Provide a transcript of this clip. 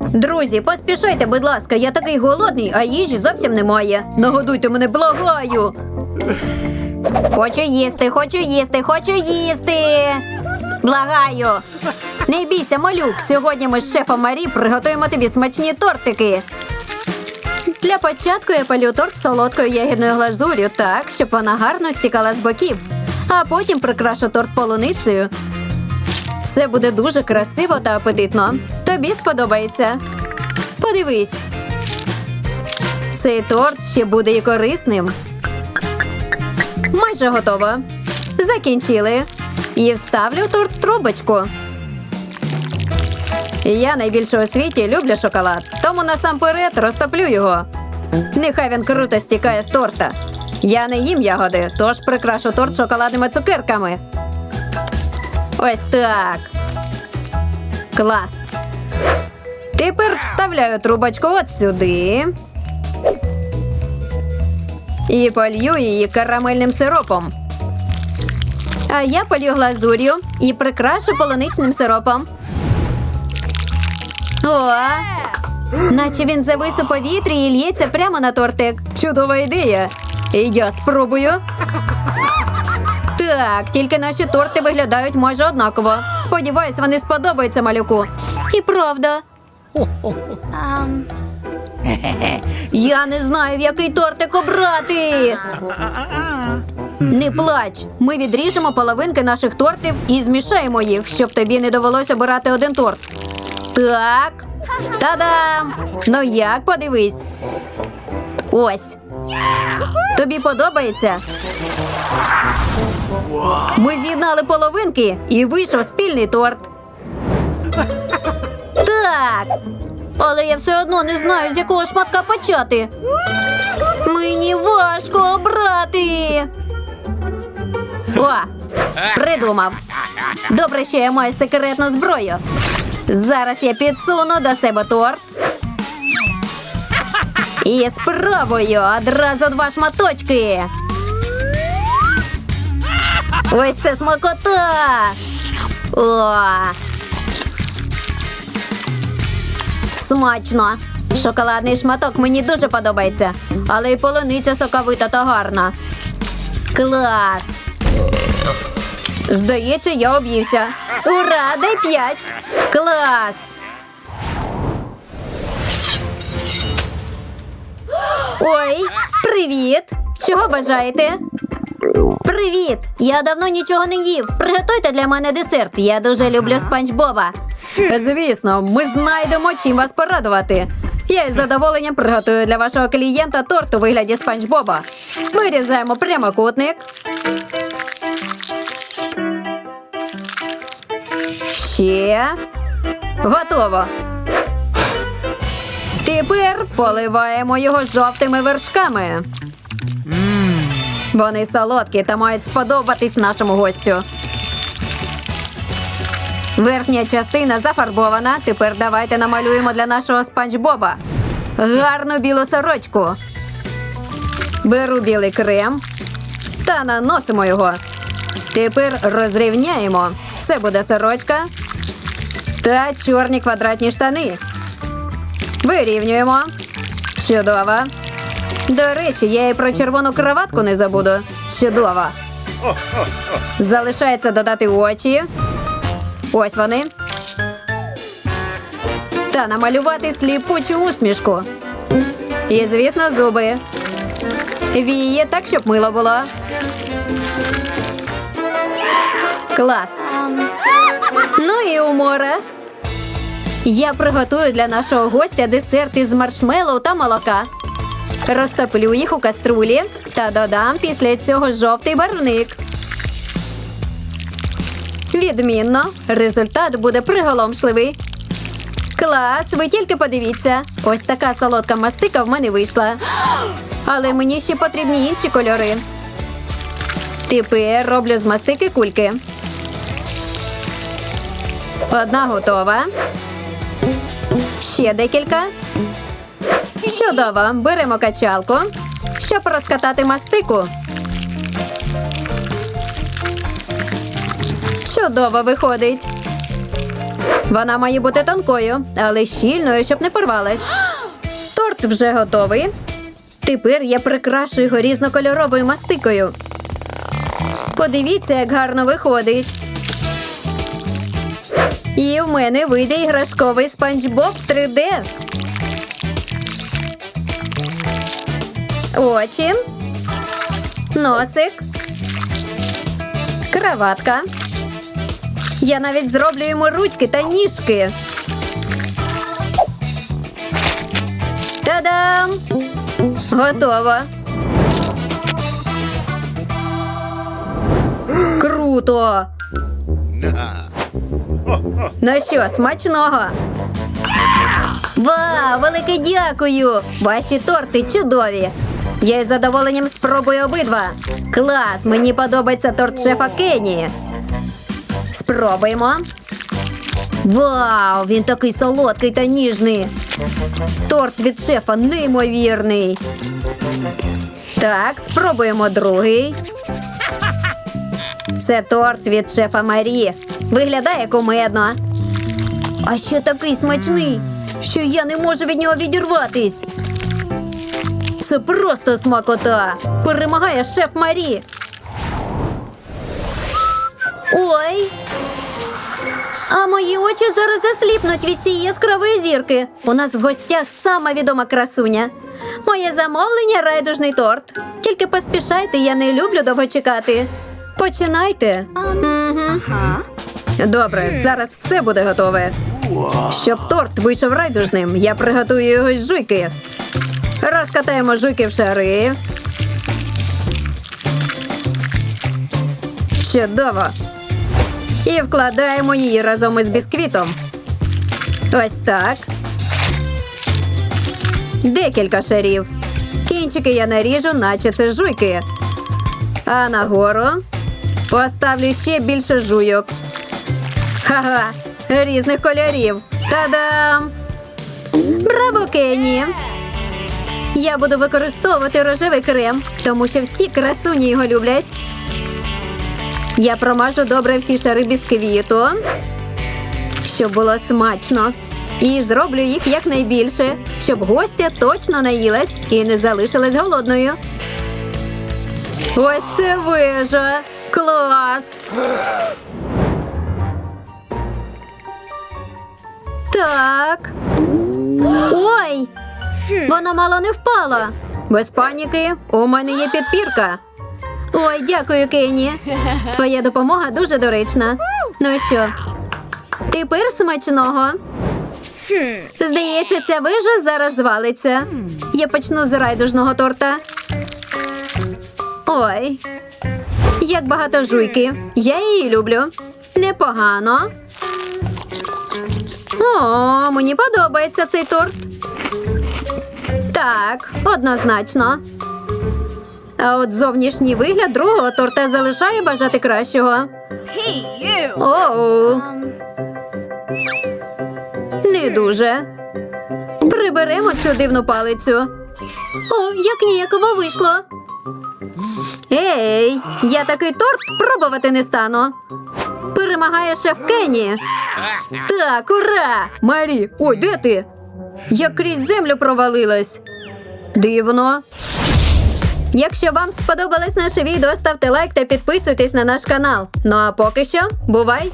Друзі, поспішайте, будь ласка, я такий голодний, а їжі зовсім немає. Нагодуйте мене, благаю. Хочу їсти, хочу їсти, хочу їсти. Благаю. Не бійся, малюк. Сьогодні ми з шефом Марі приготуємо тобі смачні тортики. Для початку я палю торт солодкою ягідною глазур'ю так, щоб вона гарно стікала з боків. А потім прикрашу торт полуницею. Все буде дуже красиво та апетитно. Тобі сподобається. Подивись. Цей торт ще буде і корисним. Майже готово. Закінчили. І вставлю торт трубочку. Я найбільше у світі люблю шоколад, тому насамперед розтоплю його. Нехай він круто стікає з торта. Я не їм ягоди, тож прикрашу торт шоколадними цукерками. Ось так. Клас. Тепер вставляю трубочку от сюди. І полью її карамельним сиропом. А я полью глазур'ю і прикрашу полуничним сиропом. О! Наче він завис у повітрі і лється прямо на тортик. Чудова ідея. І я спробую. Так, тільки наші торти виглядають майже однаково. Сподіваюсь, вони сподобаються малюку. І правда. Я не знаю, в який тортик обрати. Не плач. Ми відріжемо половинки наших тортів і змішаємо їх, щоб тобі не довелося обирати один торт. Так. Та-дам! Ну як подивись. Ось. Тобі подобається? Ми з'єднали половинки і вийшов спільний торт. Так. Але я все одно не знаю, з якого шматка почати. Мені важко обрати. О, придумав. Добре, що я маю секретну зброю. Зараз я підсуну до себе торт. І спробую одразу два шматочки. Ось це смакота. О! Смачно. Шоколадний шматок мені дуже подобається, але й полуниця соковита та гарна. Клас! Здається, я об'ївся. Ура, дай п'ять! Клас! Ой, привіт! Чого бажаєте? Привіт! Я давно нічого не їв. Приготуйте для мене десерт. Я дуже люблю спанч Боба. Звісно, ми знайдемо чим вас порадувати. Я із задоволенням приготую для вашого клієнта торт у вигляді спанч Боба. Вирізаємо прямокутник. Ще готово. Тепер поливаємо його жовтими вершками. Вони солодкі та мають сподобатись нашому гостю. Верхня частина зафарбована. Тепер давайте намалюємо для нашого спанч Боба гарну білу сорочку. Беру білий крем та наносимо його. Тепер розрівняємо. Це буде сорочка та чорні квадратні штани. Вирівнюємо. Чудово. До речі, я і про червону кроватку не забуду. Чудово. Залишається додати очі. Ось вони. Та намалювати сліпучу усмішку. І, звісно, зуби. Віє так, щоб мило було. Клас. Ну і умора. Я приготую для нашого гостя десерт із маршмеллоу та молока. Розтоплю їх у каструлі та додам після цього жовтий барвник. Відмінно, результат буде приголомшливий. Клас, ви тільки подивіться. Ось така солодка мастика в мене вийшла. Але мені ще потрібні інші кольори. Тепер роблю з мастики кульки. Одна готова. Ще декілька. Чудово. Беремо качалку, щоб розкатати мастику. Чудово виходить. Вона має бути тонкою, але щільною, щоб не порвалась. Торт вже готовий. Тепер я прикрашую його різнокольоровою мастикою. Подивіться, як гарно виходить. І в мене вийде іграшковий спанч Боб 3D. Очі. Носик. Краватка. Я навіть зроблю йому ручки та ніжки. Та-дам! Готово. Круто! Ну що, смачного? Вау, велике дякую! Ваші торти чудові! Я із задоволенням спробую обидва. Клас! Мені подобається торт шефа Кені. Спробуємо. Вау, він такий солодкий та ніжний. Торт від шефа неймовірний. Так, спробуємо другий. Це торт від шефа Марі. Виглядає кумедно. А ще такий смачний, що я не можу від нього відірватись. Це просто смакота. Перемагає шеф Марі. Ой. А мої очі зараз засліпнуть від цієї яскравої зірки. У нас в гостях сама відома красуня. Моє замовлення райдужний торт. Тільки поспішайте, я не люблю довго чекати. Починайте. Угу. Добре, зараз все буде готове. Щоб торт вийшов райдужним, я приготую його з жуйки. Розкатаємо жуйки в шари. Чудово. І вкладаємо її разом із бісквітом. Ось так. Декілька шарів. Кінчики я наріжу, наче це жуйки. А нагору поставлю ще більше жуйок. Ха-ха! Різних кольорів. Та-дам! Браво, Кенні! Я буду використовувати рожевий крем, тому що всі красуні його люблять. Я промажу добре всі шари бісквіту, щоб було смачно. І зроблю їх якнайбільше, щоб гостя точно наїлась і не залишилась голодною. Ось це вижа! Клас! Так. Ой! Вона мало не впала. Без паніки, у мене є підпірка. Ой, дякую, Кенні. Твоя допомога дуже доречна. Ну що, тепер смачного. Здається, ця вижа зараз звалиться. Я почну з райдужного торта. Ой, як багато жуйки. Я її люблю. Непогано. О, мені подобається цей торт. Так, однозначно. А от зовнішній вигляд другого торта залишає бажати кращого. Hey! Оу. Не дуже. Приберемо цю дивну палицю. О, як ніяково вийшло. Ей, я такий торт пробувати не стану. Перемагає шеф Кенні. Так, ура! Марі, ой, де ти? Я крізь землю провалилась. Дивно. Якщо вам сподобалось наше відео, ставте лайк та підписуйтесь на наш канал. Ну а поки що, бувай!